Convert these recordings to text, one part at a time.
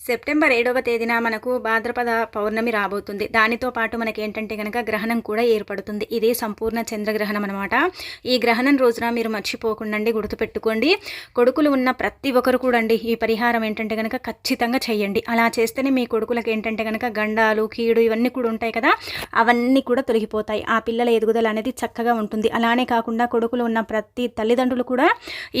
September ఏడవ తేదీన మనకు భాద్రపద పౌర్ణమి రాబోతుంది. దానితో పాటు మనకి ఏంటంటే కనుక గ్రహణం కూడా ఏర్పడుతుంది. ఇది సంపూర్ణ చంద్రగ్రహణం అనమాట ఈ గ్రహణం రోజున మీరు మర్చిపోకుండా గుర్తుపెట్టుకోండి. కొడుకులు ఉన్న ప్రతి ఒక్కరు కూడా అండి ఈ పరిహారం ఏంటంటే కనుక ఖచ్చితంగా చేయండి. అలా చేస్తేనే మీ కొడుకులకు ఏంటంటే కనుక గండాలు కీడు ఇవన్నీ కూడా ఉంటాయి కదా అవన్నీ కూడా తొలగిపోతాయి. ఆ పిల్లల ఎదుగుదల అనేది చక్కగా ఉంటుంది. అలానే కాకుండా కొడుకులు ఉన్న ప్రతి తల్లిదండ్రులు కూడా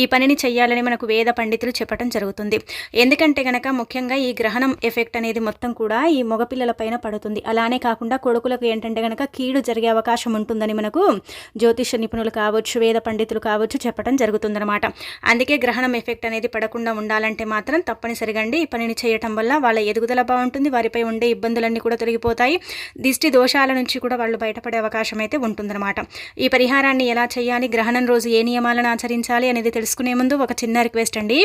ఈ పనిని చేయాలని మనకు వేద పండితులు చెప్పడం జరుగుతుంది. ఎందుకంటే కనుక ముఖ్యంగా ఈ గ్రహణం ఎఫెక్ట్ అనేది మొత్తం కూడా ఈ మగపిల్లల పైన పడుతుంది. అలానే కాకుండా కొడుకులకు ఏంటంటే కనుక కీడు జరిగే అవకాశం ఉంటుందని మనకు జ్యోతిష నిపుణులు కావచ్చు వేద పండితులు కావచ్చు చెప్పడం జరుగుతుందన్నమాట. అందుకే గ్రహణం ఎఫెక్ట్ అనేది పడకుండా ఉండాలంటే మాత్రం తప్పనిసరిగా అండి ఈ పనిని చేయటం వల్ల వాళ్ళ ఎదుగుదల బాగుంటుంది వారిపై ఉండే ఇబ్బందులన్నీ కూడా తొలగిపోతాయి. దిష్టి దోషాల నుంచి కూడా వాళ్ళు బయటపడే అవకాశం అయితే ఉంటుందన్నమాట. ఈ పరిహారాన్ని ఎలా చేయాలి గ్రహణం రోజు ఏ నియమాలను ఆచరించాలి అనేది తెలుసుకునే ముందు ఒక చిన్న రిక్వెస్ట్ అండి.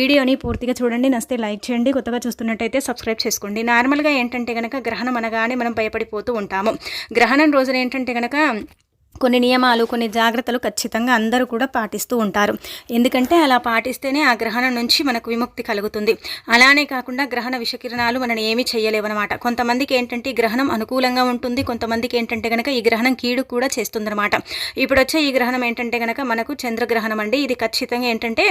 వీడియోని పూర్తిగా చూడండి నస్తే లైక్ చేయండి కొత్తగా చూస్తున్నట్టయితే సబ్స్క్రైబ్ చేసుకోండి. నార్మల్గా ఏంటంటే కనుక గ్రహణం అనగానే మనం భయపడిపోతూ ఉంటాము. గ్రహణం రోజున ఏంటంటే కనుక కొన్ని నియమాలు కొన్ని జాగ్రత్తలు ఖచ్చితంగా అందరూ కూడా పాటిస్తూ ఉంటారు. ఎందుకంటే అలా పాటిస్తేనే ఆ గ్రహణం నుంచి మనకు విముక్తి కలుగుతుంది. అలానే కాకుండా గ్రహణ విషకిరణాలు మనని ఏమీ చేయలేవన్నమాట. కొంతమందికి ఏంటంటే ఈ గ్రహణం అనుకూలంగా ఉంటుంది కొంతమందికి ఏంటంటే కనుక ఈ గ్రహణం కీడు కూడా చేస్తుందన్నమాట. ఇప్పుడు వచ్చే ఈ గ్రహణం ఏంటంటే కనుక మనకు చంద్రగ్రహణం అండి. ఇది ఖచ్చితంగా ఏంటంటే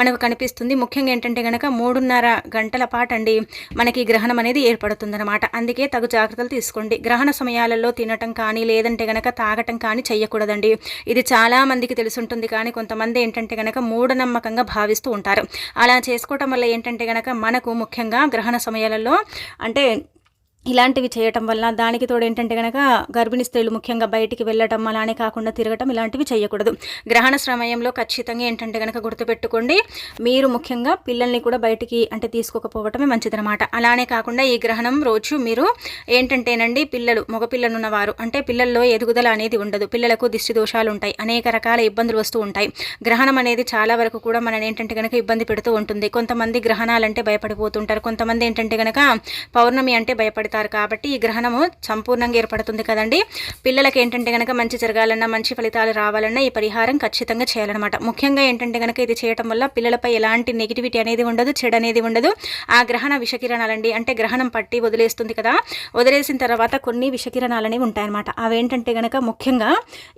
మనకు కనిపిస్తుంది. ముఖ్యంగా ఏంటంటే కనుక మూడున్నర గంటల పాటు అండి మనకి ఈ గ్రహణం అనేది ఏర్పడుతుందన్నమాట. అందుకే తగు జాగ్రత్తలు తీసుకోండి. గ్రహణ సమయాలలో తినటం కానీ లేదంటే కనుక తాగటం కానీ చేయకూడదండి ఇది చాలా మందికి తెలుసుంటుంది కానీ కొంతమంది ఏంటంటే కనుక మూఢనమ్మకంగా భావిస్తూ ఉంటారు. అలా చేసుకోవటం వల్ల ఏంటంటే కనుక మనకు ముఖ్యంగా గ్రహణ సమయాలలో అంటే ఇలాంటివి చేయటం వల్ల దానికి తోడు ఏంటంటే కనుక గర్భిణీ స్త్రీలు ముఖ్యంగా బయటికి వెళ్ళటం అలానే కాకుండా తిరగటం ఇలాంటివి చేయకూడదు. గ్రహణ సమయంలో ఖచ్చితంగా ఏంటంటే కనుక గుర్తుపెట్టుకోండి మీరు ముఖ్యంగా పిల్లల్ని కూడా బయటికి అంటే తీసుకోకపోవటమే మంచిదనమాట అలానే కాకుండా ఈ గ్రహణం రోజు మీరు ఏంటంటేనండి పిల్లలు మగపిల్లలున్నవారు అంటే పిల్లల్లో ఎదుగుదల అనేది ఉండదు. పిల్లలకు దిష్టి దోషాలు ఉంటాయి అనేక రకాల ఇబ్బందులు వస్తూ ఉంటాయి. గ్రహణం అనేది చాలా వరకు కూడా మనని ఏంటంటే కనుక ఇబ్బంది పెడుతూ ఉంటుంది. కొంతమంది గ్రహణాలంటే భయపడిపోతుంటారు. కొంతమంది ఏంటంటే కనుక పౌర్ణమి అంటే భయపడి పెడతారు కాబట్టి ఈ గ్రహణము సంపూర్ణంగా ఏర్పడుతుంది కదండి. పిల్లలకి ఏంటంటే కనుక మంచి జరగాలన్నా మంచి ఫలితాలు రావాలన్నా ఈ పరిహారం ఖచ్చితంగా చేయాలన్నమాట. ముఖ్యంగా ఏంటంటే కనుక ఇది చేయటం వల్ల పిల్లలపై ఎలాంటి నెగిటివిటీ అనేది ఉండదు చెడు అనేది ఉండదు. ఆ గ్రహణ విషకిరణాలండి. అంటే గ్రహణం పట్టి వదిలేస్తుంది కదా. వదిలేసిన తర్వాత కొన్ని విషకిరణాలు అనేవి ఉంటాయన్నమాట. అవేంటంటే కనుక ముఖ్యంగా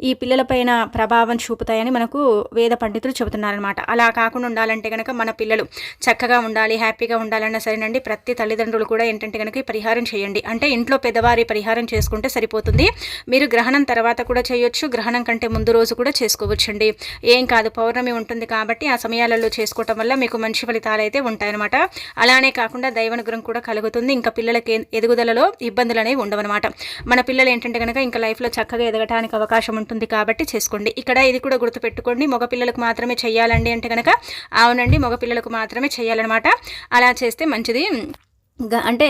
ఈ పిల్లలపైన ప్రభావం చూపుతాయని మనకు వేద పండితులు చెబుతున్నారనమాట అలా కాకుండా ఉండాలంటే కనుక మన పిల్లలు చక్కగా ఉండాలి హ్యాపీగా ఉండాలన్నా సరేనండి. ప్రతి తల్లిదండ్రులు కూడా ఏంటంటే కనుక ఈ పరిహారం చేయాలి. చేయండి. అంటే ఇంట్లో పెద్దవారి పరిహారం చేసుకుంటే సరిపోతుంది. మీరు గ్రహణం తర్వాత కూడా చేయొచ్చు. గ్రహణం కంటే ముందు రోజు కూడా చేసుకోవచ్చండి. ఏం కాదు పౌర్ణమి ఉంటుంది కాబట్టి ఆ సమయాలలో చేసుకోవటం వల్ల మీకు మంచి ఫలితాలు అయితే ఉంటాయన్నమాట. అలానే కాకుండా దైవనుగ్రహం కూడా కలుగుతుంది. ఇంకా పిల్లలకి ఎదుగుదలలో ఇబ్బందులు అనేవి ఉండవన్నమాట. మన పిల్లలు ఏంటంటే కనుక ఇంకా లైఫ్లో చక్కగా ఎదగటానికి అవకాశం ఉంటుంది కాబట్టి చేసుకోండి. ఇక్కడ ఇది కూడా గుర్తుపెట్టుకోండి. మగ పిల్లలకు మాత్రమే చేయాలండి అంటే కనుక అవునండి. మగ పిల్లలకు మాత్రమే చేయాలన్నమాట. అలా చేస్తే మంచిది. అంటే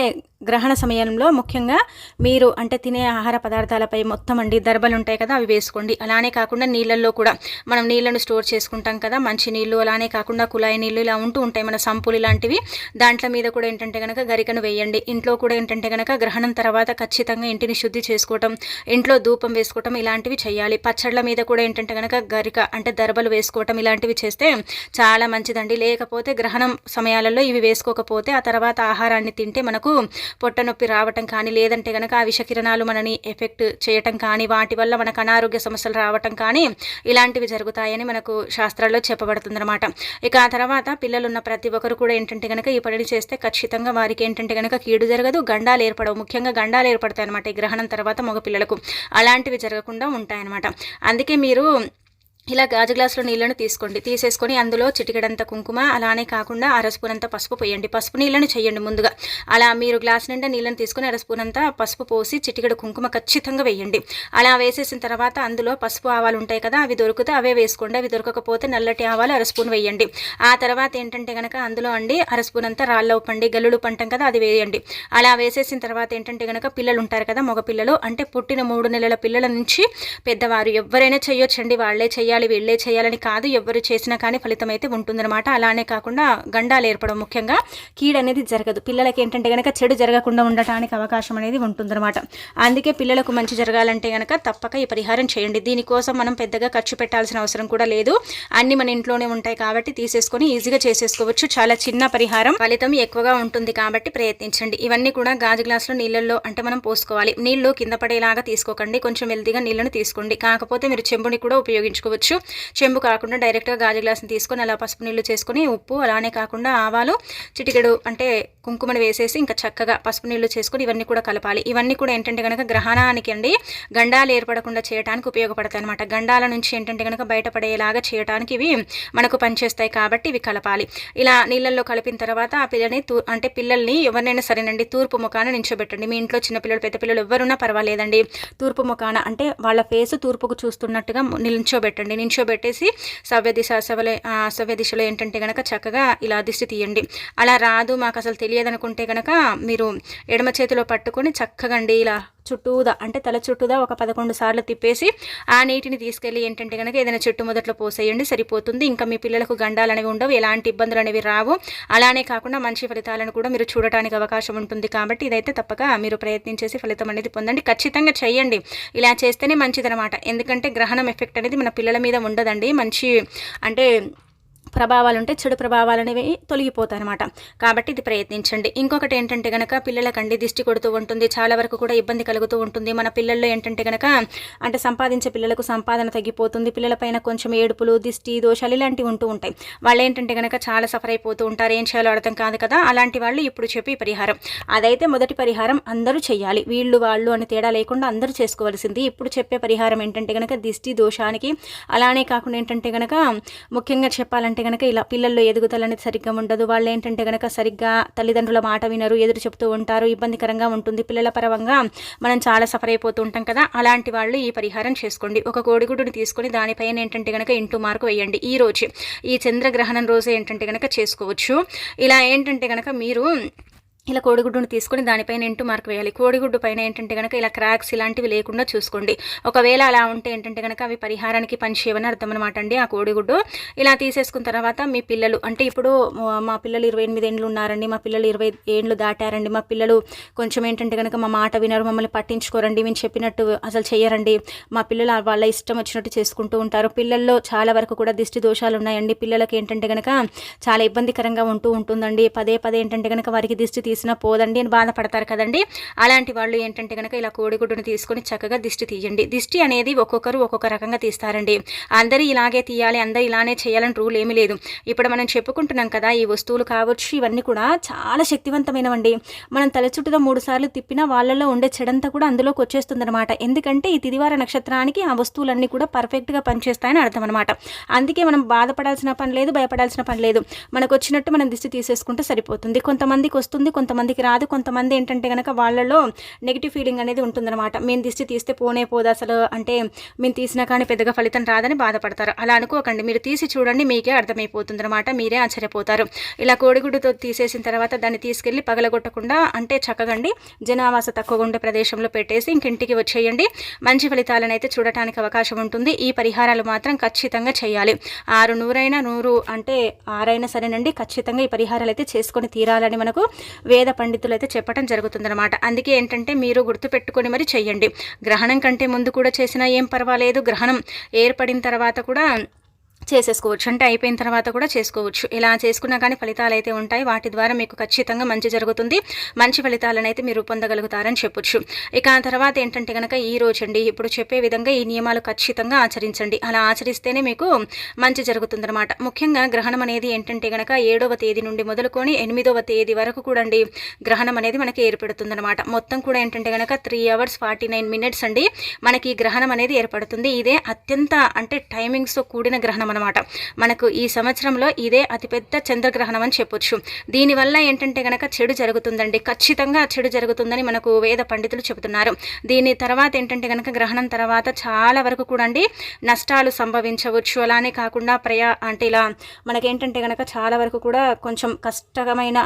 గ్రహణ సమయంలో ముఖ్యంగా మీరు అంటే తినే ఆహార పదార్థాలపై మొత్తం అండి దర్బలు ఉంటాయి కదా అవి వేసుకోండి. అలానే కాకుండా నీళ్ళల్లో కూడా మనం నీళ్ళను స్టోర్ చేసుకుంటాం కదా మంచి నీళ్ళు అలానే కాకుండా కుళాయి నీళ్ళు ఇలా ఉంటూ ఉంటాయి మన సంపులు ఇలాంటివి. దాంట్లో మీద కూడా ఏంటంటే కనుక గరికను వేయండి. ఇంట్లో కూడా ఏంటంటే కనుక గ్రహణం తర్వాత ఖచ్చితంగా ఇంటిని శుద్ధి చేసుకోవటం ఇంట్లో ధూపం వేసుకోవటం ఇలాంటివి చేయాలి. పచ్చళ్ళ మీద కూడా ఏంటంటే కనుక గరిక అంటే దర్బలు వేసుకోవటం ఇలాంటివి చేస్తే చాలా మంచిదండి. లేకపోతే గ్రహణం సమయాలలో ఇవి వేసుకోకపోతే ఆ తర్వాత ఆహారాన్ని తింటే మనకు పొట్ట నొప్పి రావటం కానీ లేదంటే కనుక ఆ విషకిరణాలు మనని ఎఫెక్ట్ చేయటం కానీ వాటి వల్ల మనకు అనారోగ్య సమస్యలు రావటం కానీ ఇలాంటివి జరుగుతాయని మనకు శాస్త్రాల్లో చెప్పబడుతుందన్నమాట. ఇక ఆ తర్వాత పిల్లలున్న ప్రతి ఒక్కరు కూడా ఏంటంటే కనుక ఈ పనిని చేస్తే ఖచ్చితంగా వారికి ఏంటంటే కనుక కీడు జరగదు గండాలు ఏర్పడవు. ముఖ్యంగా గండాలు ఏర్పడతాయి అనమాట ఈ గ్రహణం తర్వాత మగ పిల్లలకు అలాంటివి జరగకుండా ఉంటాయన్నమాట. అందుకే మీరు ఇలా గాజు గ్లాసులో నీళ్ళను తీసుకోండి. తీసేసుకొని అందులో చిటికడంత కుంకుమ అలానే కాకుండా అరస్పూనంత పసుపు పోయండి. పసుపు నీళ్ళను చేయండి ముందుగా. అలా మీరు గ్లాస్ నిండా నీళ్ళని తీసుకొని అరస్పూనంత పసుపు పోసి చిటికడ కుంకుమ ఖచ్చితంగా వేయండి. అలా వేసేసిన తర్వాత అందులో పసుపు ఆవాలు ఉంటాయి కదా అవి దొరికితే అవే వేసుకోండి. అవి దొరకకపోతే నల్లటి ఆవాలు అరస్పూన్ వేయండి. ఆ తర్వాత ఏంటంటే కనుక అందులో అండి అరస్పూనంత అంతా రాళ్ళ ఉప్పండి గల్లుడు పంటం కదా అది వేయండి. అలా వేసేసిన తర్వాత ఏంటంటే కనుక పిల్లలు ఉంటారు కదా మగ పిల్లలు అంటే పుట్టిన మూడు నెలల పిల్లల నుంచి పెద్దవారు ఎవరైనా చేయొచ్చండి వాళ్ళే చెయ్యాలి చేయాలి వీళ్ళే చేయాలని కాదు ఎవరు చేసినా కానీ ఫలితం అయితే ఉంటుందన్నమాట. అలానే కాకుండా గండాలు ఏర్పడం ముఖ్యంగా కీడ అనేది జరగదు. పిల్లలకి ఏంటంటే కనుక చెడు జరగకుండా ఉండటానికి అవకాశం అనేది ఉంటుందన్నమాట. అందుకే పిల్లలకు మంచి జరగాలంటే కనుక తప్పక ఈ పరిహారం చేయండి. దీనికోసం మనం పెద్దగా ఖర్చు పెట్టాల్సిన అవసరం కూడా లేదు. అన్ని మన ఇంట్లోనే ఉంటాయి కాబట్టి తీసేసుకొని ఈజీగా చేసేసుకోవచ్చు. చాలా చిన్న పరిహారం. ఫలితం ఎక్కువగా ఉంటుంది కాబట్టి ప్రయత్నించండి. ఇవన్నీ కూడా గాజు గ్లాసులో నీళ్ళల్లో అంటే మనం పోసుకోవాలి. నీళ్ళు కింద పడేలాగా తీసుకోకండి. కొంచెం వెల్తీగా నీళ్ళను తీసుకోండి. కాకపోతే మీరు చెంబుని కూడా ఉపయోగించుకోవచ్చు. చెంబు కాకుండా డైరెక్ట్గా గాజు గ్లాస్ని తీసుకొని అలా పసుపు నీళ్ళు చేసుకొని ఉప్పు అలానే కాకుండా ఆవాలు చిటికెడు అంటే కుంకుమను వేసేసి ఇంకా చక్కగా పసుపు నీళ్ళు చేసుకొని ఇవన్నీ కూడా కలపాలి. ఇవన్నీ కూడా ఏంటంటే కనుక గ్రహణానికి అండి గండాలు ఏర్పడకుండా చేయడానికి ఉపయోగపడతాయి అనమాట గండాల నుంచి ఏంటంటే కనుక బయటపడేలాగా చేయడానికి ఇవి మనకు పనిచేస్తాయి కాబట్టి ఇవి కలపాలి. ఇలా నీళ్ళల్లో కలిపిన తర్వాత ఆ పిల్లని అంటే పిల్లల్ని ఎవరినైనా సరేనండి తూర్పు ముఖాన నించోబెట్టండి. మీ ఇంట్లో చిన్నపిల్లలు పెద్ద పిల్లలు ఎవరున్నా పర్వాలేదండి. తూర్పు ముఖాన అంటే వాళ్ళ ఫేస్ తూర్పుకు చూస్తున్నట్టుగా నిల్చోబెట్టండి. నించోబెట్టేసి సవ్య దిశ సవలే సవ్య దిశలో ఏంటంటే కనుక చక్కగా ఇలా దిష్టి తీయండి. అలా రాదు మాకు అసలు తెలియదనుకుంటే కనుక మీరు ఎడమ చేతిలో పట్టుకొని చక్కగా అండి ఇలా చుట్టూదా అంటే తల చుట్టూదా ఒక పదకొండు సార్లు తిప్పేసి ఆ నీటిని తీసుకెళ్ళి ఏంటంటే కనుక ఏదైనా చెట్టు మొదట్లో పోసేయండి సరిపోతుంది. ఇంకా మీ పిల్లలకు గండాలు అనేవి ఉండవు ఎలాంటి ఇబ్బందులు అనేవి రావు. అలానే కాకుండా మంచి ఫలితాలను కూడా మీరు చూడటానికి అవకాశం ఉంటుంది కాబట్టి ఇదైతే తప్పక మీరు ప్రయత్నించేసి ఫలితం అనేది పొందండి. ఖచ్చితంగా చేయండి. ఇలా చేస్తేనే మంచిదనమాట ఎందుకంటే గ్రహణం ఎఫెక్ట్ అనేది మన పిల్లల మీద ఉండదండి. మంచి అంటే ప్రభావాలు ఉంటే చెడు ప్రభావాలు అనేవి తొలగిపోతాయి అనమాట కాబట్టి ఇది ప్రయత్నించండి. ఇంకొకటి ఏంటంటే కనుక పిల్లలకండి దిష్టి కొడుతూ ఉంటుంది చాలా వరకు కూడా ఇబ్బంది కలుగుతూ ఉంటుంది. మన పిల్లల్లో ఏంటంటే కనుక అంటే సంపాదించే పిల్లలకు సంపాదన తగ్గిపోతుంది పిల్లలపైన కొంచెం ఏడుపులు దిష్టి దోషాలు ఇలాంటివి ఉంటూ ఉంటాయి. వాళ్ళు ఏంటంటే కనుక చాలా సఫర్ అయిపోతూ ఉంటారు ఏం చేయాలో అర్థం కాదు కదా అలాంటి వాళ్ళు ఇప్పుడు చెప్పి పరిహారం. అదైతే మొదటి పరిహారం అందరూ చేయాలి వీళ్ళు వాళ్ళు అని తేడా లేకుండా అందరూ చేసుకోవాల్సింది. ఇప్పుడు చెప్పే పరిహారం ఏంటంటే కనుక దిష్టి దోషానికి అలానే కాకుండా ఏంటంటే కనుక ముఖ్యంగా చెప్పాలంటే కనుక ఇలా పిల్లల్లో ఎదుగుదల అనేది సరిగ్గా ఉండదు. వాళ్ళు ఏంటంటే కనుక సరిగ్గా తల్లిదండ్రుల మాట వినరు ఎదురు చెప్తూ ఉంటారు ఇబ్బందికరంగా ఉంటుంది. పిల్లల పరంగా మనం చాలా సఫర్ అయిపోతూ ఉంటాం కదా. అలాంటి వాళ్ళు ఈ పరిహారం చేసుకోండి. ఒక కోడిగుడ్డుని తీసుకొని దానిపైన ఏంటంటే కనుక ఇంటూ మార్కు వేయండి. ఈ రోజు ఈ చంద్రగ్రహణం రోజు ఏంటంటే కనుక చేసుకోవచ్చు. ఇలా ఏంటంటే కనుక మీరు ఇలా కోడిగుడ్డును తీసుకొని దానిపైన ఎంటు మార్క్ వేయాలి. కోడిగుడ్డు పైన ఏంటంటే కనుక ఇలా క్రాక్స్ ఇలాంటివి లేకుండా చూసుకోండి. ఒకవేళ అలా ఉంటే ఏంటంటే కనుక అవి పరిహారానికి పనిచేయవని అర్థం అనమాట అండి ఆ కోడిగుడ్డు. ఇలా తీసేసుకున్న తర్వాత మీ పిల్లలు అంటే ఇప్పుడు మా పిల్లలు ఇరవై ఎనిమిది ఏండ్లు ఉన్నారండి. మా పిల్లలు ఇరవై ఏండ్లు దాటారండి. మా పిల్లలు కొంచెం ఏంటంటే కనుక మా మాట వినరు మమ్మల్ని పట్టించుకోరండి. మేము చెప్పినట్టు అసలు చేయరండి మా పిల్లలు వాళ్ళ ఇష్టం వచ్చినట్టు చేసుకుంటూ ఉంటారు. పిల్లల్లో చాలా వరకు కూడా దిష్టి దోషాలు ఉన్నాయండి. పిల్లలకి ఏంటంటే కనుక చాలా ఇబ్బందికరంగా ఉంటూ ఉంటుందండి. పదే పదే ఏంటంటే కనుక వారికి దిష్టి తీసినా పోదండి అని బాధపడతారు కదండి. అలాంటి వాళ్ళు ఏంటంటే కనుక ఇలా కోడిగుడ్డును తీసుకొని చక్కగా దిష్టి తీయండి. దిష్టి అనేది ఒక్కొక్కరు ఒక్కొక్క రకంగా తీస్తారండి. అందరూ ఇలాగే తీయాలి అందరూ ఇలానే చేయాలని రూల్ ఏమీ లేదు. ఇప్పుడు మనం చెప్పుకుంటున్నాం కదా ఈ వస్తువులు కావచ్చు ఇవన్నీ కూడా చాలా శక్తివంతమైనవండి. మనం తల చుట్టూ మూడు సార్లు తిప్పినా వాళ్ళలో ఉండే చెడంతా కూడా అందులోకి వచ్చేస్తుంది అనమాట ఎందుకంటే ఈ తిదివార నక్షత్రానికి ఆ వస్తువులన్నీ కూడా పర్ఫెక్ట్గా పనిచేస్తాయని అర్థం అనమాట అందుకే మనం బాధపడాల్సిన పని లేదు భయపడాల్సిన పని లేదు. మనకు వచ్చినట్టు మనం దిష్టి తీసేసుకుంటే సరిపోతుంది. కొంతమందికి వస్తుంది కొంతమందికి రాదు. కొంతమంది ఏంటంటే కనుక వాళ్ళలో నెగిటివ్ ఫీలింగ్ అనేది ఉంటుందన్నమాట. మేము దిష్టి తీస్తే పోనే పోదు అసలు. అంటే మేము తీసినా కానీ పెద్దగా ఫలితం రాదని బాధపడతారు. అలా అనుకోకండి. మీరు తీసి చూడండి మీకే అర్థమైపోతుందన్నమాట. మీరే ఆశ్చర్యపోతారు. ఇలా కోడిగుడ్డుతో తీసేసిన తర్వాత దాన్ని తీసుకెళ్ళి పగలగొట్టకుండా అంటే చక్కగండి జనావాస తక్కువగా ఉండే ప్రదేశంలో పెట్టేసి ఇంకింటికి వచ్చేయండి. మంచి ఫలితాలను అయితే చూడటానికి అవకాశం ఉంటుంది. ఈ పరిహారాలు మాత్రం ఖచ్చితంగా చేయాలి. ఆరు నూరైనా నూరు అంటే ఆరైనా సరేనండి. ఖచ్చితంగా ఈ పరిహారాలు అయితే చేసుకొని తీరాలని మనకు వేద పండితులు అయితే చెప్పడం జరుగుతుందన్నమాట. అందుకే ఏంటంటే మీరు గుర్తుపెట్టుకొని మరి చెయ్యండి. గ్రహణం కంటే ముందు కూడా చేసినా ఏం పర్వాలేదు. గ్రహణం ఏర్పడిన తర్వాత కూడా చేసేసుకోవచ్చు. అంటే అయిపోయిన తర్వాత కూడా చేసుకోవచ్చు. ఇలా చేసుకున్నా కానీ ఫలితాలు అయితే ఉంటాయి. వాటి ద్వారా మీకు ఖచ్చితంగా మంచి జరుగుతుంది. మంచి ఫలితాలను అయితే మీరు పొందగలుగుతారని చెప్పొచ్చు. ఇక ఆ తర్వాత ఏంటంటే కనుక ఈ రోజు అండి ఇప్పుడు చెప్పే విధంగా ఈ నియమాలు ఖచ్చితంగా ఆచరించండి. అలా ఆచరిస్తేనే మీకు మంచి జరుగుతుందన్నమాట. ముఖ్యంగా గ్రహణం అనేది ఏంటంటే కనుక ఏడవ తేదీ నుండి మొదలుకొని ఎనిమిదవ తేదీ వరకు కూడా అండి గ్రహణం అనేది మనకి ఏర్పడుతుందన్నమాట. మొత్తం కూడా ఏంటంటే కనుక three hours forty nine minutes అండి మనకి గ్రహణం అనేది ఏర్పడుతుంది. ఇదే అత్యంత అంటే టైమింగ్స్తో కూడిన గ్రహణం అనమాట మనకు ఈ సంవత్సరంలో ఇదే అతిపెద్ద చంద్రగ్రహణం అని చెప్పొచ్చు. దీనివల్ల ఏంటంటే గనక చెడు జరుగుతుందండి. ఖచ్చితంగా చెడు జరుగుతుందని మనకు వేద పండితులు చెబుతున్నారు. దీని తర్వాత ఏంటంటే గనక గ్రహణం తర్వాత చాలా వరకు కూడా అండి నష్టాలు సంభవించవచ్చు. అలానే కాకుండా ప్రయా అంటే ఇలా మనకేంటంటే కనుక చాలా వరకు కూడా కొంచెం కష్టమైన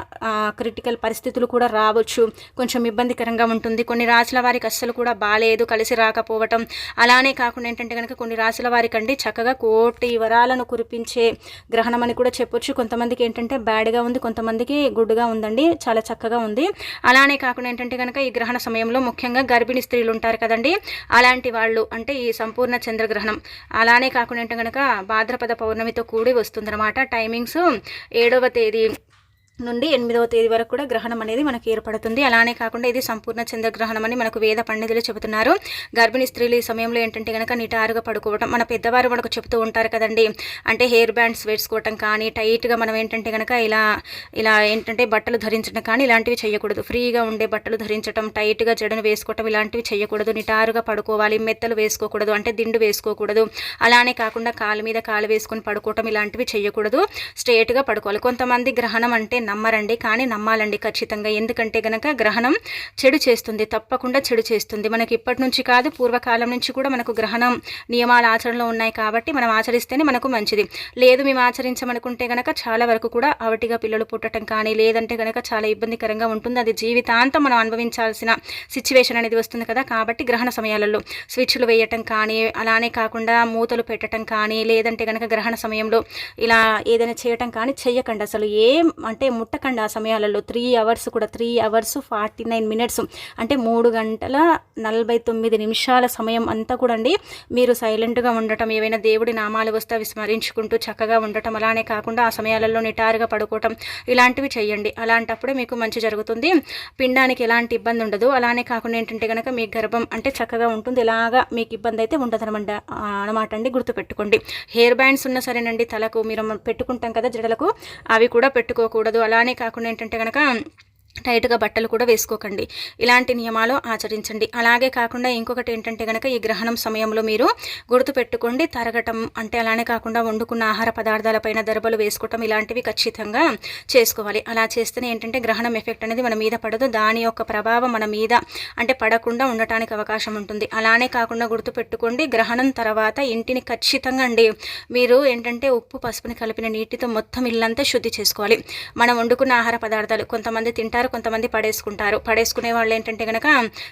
క్రిటికల్ పరిస్థితులు కూడా రావచ్చు. కొంచెం ఇబ్బందికరంగా ఉంటుంది. కొన్ని రాసుల వారికి అస్సలు కూడా బాగాలేదు కలిసి రాకపోవటం. అలానే కాకుండా ఏంటంటే కనుక కొన్ని రాసుల వారికి అండి చక్కగా కోటి వరాలను కురిపించే గ్రహణం అని కూడా చెప్పొచ్చు. కొంతమందికి ఏంటంటే బ్యాడ్గా ఉంది కొంతమందికి గుడ్గా ఉందండి. చాలా చక్కగా ఉంది. అలానే కాకుండా ఏంటంటే కనుక ఈ గ్రహణ సమయంలో ముఖ్యంగా గర్భిణీ స్త్రీలు ఉంటారు కదండి. అలాంటి వాళ్ళు అంటే ఈ సంపూర్ణ చంద్రగ్రహణం. అలానే కాకుండా ఏంటంటే కనుక భాద్రపద పౌర్ణమితో కూడి వస్తుందన్నమాట. టైమింగ్స్ ఏడవ తేదీ నుండి ఎనిమిదవ తేదీ వరకు కూడా గ్రహణం అనేది మనకు ఏర్పడుతుంది. అలానే కాకుండా ఇది సంపూర్ణ చంద్రగ్రహణం అని మనకు వేద పండితులు చెబుతున్నారు. గర్భిణీ స్త్రీలు ఈ సమయంలో ఏంటంటే కనుక నిటారుగా పడుకోవడం మన పెద్దవారు మనకు చెబుతూ ఉంటారు కదండి. అంటే హెయిర్ బ్యాండ్స్ వేసుకోవటం కానీ టైట్గా మనం ఏంటంటే కనుక ఇలా ఇలా ఏంటంటే బట్టలు ధరించడం కానీ ఇలాంటివి చేయకూడదు. ఫ్రీగా ఉండే బట్టలు ధరించడం టైట్గా జడను వేసుకోవటం ఇలాంటివి చేయకూడదు. నిటారుగా పడుకోవాలి మెత్తలు వేసుకోకూడదు అంటే దిండు వేసుకోకూడదు. అలానే కాకుండా కాలు మీద కాలు వేసుకొని పడుకోవటం ఇలాంటివి చేయకూడదు. స్ట్రేట్గా పడుకోవాలి. కొంతమంది గ్రహణం అంటే నమ్మరండి కానీ నమ్మాలండి ఖచ్చితంగా. ఎందుకంటే గనక గ్రహణం చెడు చేస్తుంది తప్పకుండా చెడు చేస్తుంది. మనకి ఇప్పటి నుంచి కాదు పూర్వకాలం నుంచి కూడా మనకు గ్రహణం నియమాలు ఆచరణలో ఉన్నాయి కాబట్టి మనం ఆచరిస్తేనే మనకు మంచిది. లేదు మేము ఆచరించమనుకుంటే గనక చాలా వరకు కూడా అవటిగా పిల్లలు పుట్టడం కానీ లేదంటే గనక చాలా ఇబ్బందికరంగా ఉంటుంది. అది జీవితాంతం మనం అనుభవించాల్సిన సిచ్యువేషన్ అనేది వస్తుంది కదా. కాబట్టి గ్రహణ సమయాలలో స్విచ్లు వేయటం కానీ అలానే కాకుండా మూతలు పెట్టడం కానీ లేదంటే గనక గ్రహణ సమయంలో ఇలా ఏదైనా చేయటం కానీ చెయ్యకండి. అసలు ఏం అంటే ముట్టకండి ఆ సమయాలలో. త్రీ అవర్స్ కూడా three hours forty nine minutes అంటే మూడు గంటల నలభై తొమ్మిది నిమిషాల సమయం అంతా కూడా అండి. మీరు సైలెంట్గా ఉండటం ఏవైనా దేవుడి నామాలు వస్తే అవి స్మరించుకుంటూ చక్కగా ఉండటం అలానే కాకుండా ఆ సమయాలలో నిటారుగా పడుకోవటం ఇలాంటివి చేయండి అలాంటప్పుడే మీకు మంచి జరుగుతుంది. పిండానికి ఎలాంటి ఇబ్బంది ఉండదు. అలానే కాకుండా ఏంటంటే కనుక మీ గర్భం అంటే చక్కగా ఉంటుంది. ఇలాగా మీకు ఇబ్బంది అయితే ఉండదు అనమాట అనమాట అండి గుర్తుపెట్టుకోండి. హెయిర్ బ్యాండ్స్ ఉన్న సరేనండి తలకు మీరు పెట్టుకుంటాం కదా జడలకు అవి కూడా పెట్టుకోకూడదు. అలానే కాకుండా ఏంటంటే కనుక టైట్గా బట్టలు కూడా వేసుకోకండి. ఇలాంటి నియమాలు ఆచరించండి. అలాగే కాకుండా ఇంకొకటి ఏంటంటే కనుక ఈ గ్రహణం సమయంలో మీరు గుర్తుపెట్టుకోండి. తరగటం అంటే అలానే కాకుండా వండుకున్న ఆహార పదార్థాలపైన దరబలు వేసుకోవటం ఇలాంటివి ఖచ్చితంగా చేసుకోవాలి. అలా చేస్తేనే ఏంటంటే గ్రహణం ఎఫెక్ట్ అనేది మన మీద పడదు. దాని యొక్క ప్రభావం మన మీద అంటే పడకుండా ఉండటానికి అవకాశం ఉంటుంది. అలానే కాకుండా గుర్తుపెట్టుకోండి గ్రహణం తర్వాత ఇంటిని ఖచ్చితంగా అండి మీరు ఏంటంటే ఉప్పు పసుపుని కలిపిన నీటితో మొత్తం ఇల్లంతా శుద్ధి చేసుకోవాలి. మనం వండుకున్న ఆహార పదార్థాలు కొంతమంది తింటారు ఉంటారు కొంతమంది పడేసుకుంటారు. పడేసుకునే వాళ్ళు ఏంటంటే కనుక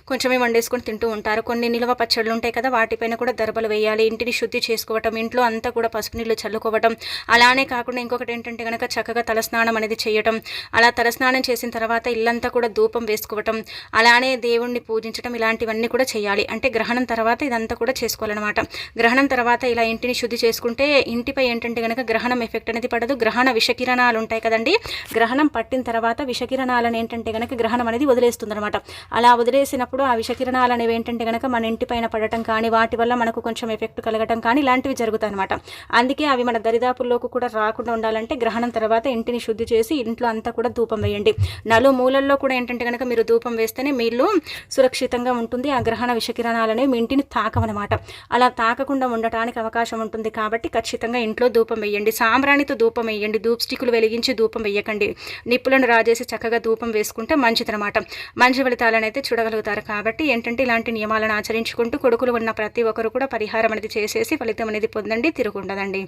కొంచెమే వండేసుకొని తింటూ ఉంటారు. కొన్ని నిల్వ పచ్చళ్ళు ఉంటాయి కదా వాటిపైన కూడా దర్బలు వేయాలి. ఇంటిని శుద్ధి చేసుకోవటం ఇంట్లో అంతా కూడా పసుపు నీళ్ళు చల్లుకోవటం. అలానే కాకుండా ఇంకొకటి ఏంటంటే కనుక చక్కగా తలస్నానం అనేది చేయటం. అలా తలస్నానం చేసిన తర్వాత ఇల్లంతా కూడా ధూపం వేసుకోవటం. అలానే దేవుణ్ణి పూజించడం ఇలాంటివన్నీ కూడా చేయాలి. అంటే గ్రహణం తర్వాత ఇదంతా కూడా చేసుకోవాలన్నమాట. గ్రహణం తర్వాత ఇలా ఇంటిని శుద్ధి చేసుకుంటే ఇంటిపై ఏంటంటే కనుక గ్రహణం ఎఫెక్ట్ అనేది పడదు. గ్రహణ విషకిరణాలు ఉంటాయి కదండి. గ్రహణం పట్టిన తర్వాత విషకిరణాలను ఏంటంటే కనుక గ్రహణం అనేది వదిలేస్తుంది అనమాట అలా వదిలేసినప్పుడు ఆ విషకిరణాలు అనేవి ఏంటంటే కనుక మన ఇంటి పైన పడటం కానీ వాటి వల్ల మనకు కొంచెం ఎఫెక్ట్ కలగటం కానీ ఇలాంటివి జరుగుతాయి అనమాట అందుకే అవి మన దరిదాపుల్లోకి కూడా రాకుండా ఉండాలంటే గ్రహణం తర్వాత ఇంటిని శుద్ధి చేసి ఇంట్లో అంతా కూడా ధూపం వేయండి. నలు మూలల్లో కూడా ఏంటంటే కనుక మీరు ధూపం వేస్తేనే మీళ్ళు సురక్షితంగా ఉంటుంది. ఆ గ్రహణ విషకిరణాలు అనేవి మీ ఇంటిని తాకమనమాట అలా తాకకుండా ఉండటానికి అవకాశం ఉంటుంది కాబట్టి ఖచ్చితంగా ఇంట్లో ధూపం వేయండి. సాంబ్రాణితో ధూపం వేయండి. ధూప్ స్టిక్కులు వెలిగించి ధూపం వేయకండి. నిప్పులను రాజేసి చక్కగా ధూపం వేసుకుంటే మంచిదనమాట మంచి ఫలితాలను అయితే చూడగలుగుతారు కాబట్టి ఏంటంటే ఇలాంటి నియమాలను ఆచరించుకుంటూ కొడుకులు ఉన్న ప్రతి ఒక్కరు కూడా పరిహారం అనేది చేసేసి ఫలితం అనేది పొందండి తిరుగుండదండి.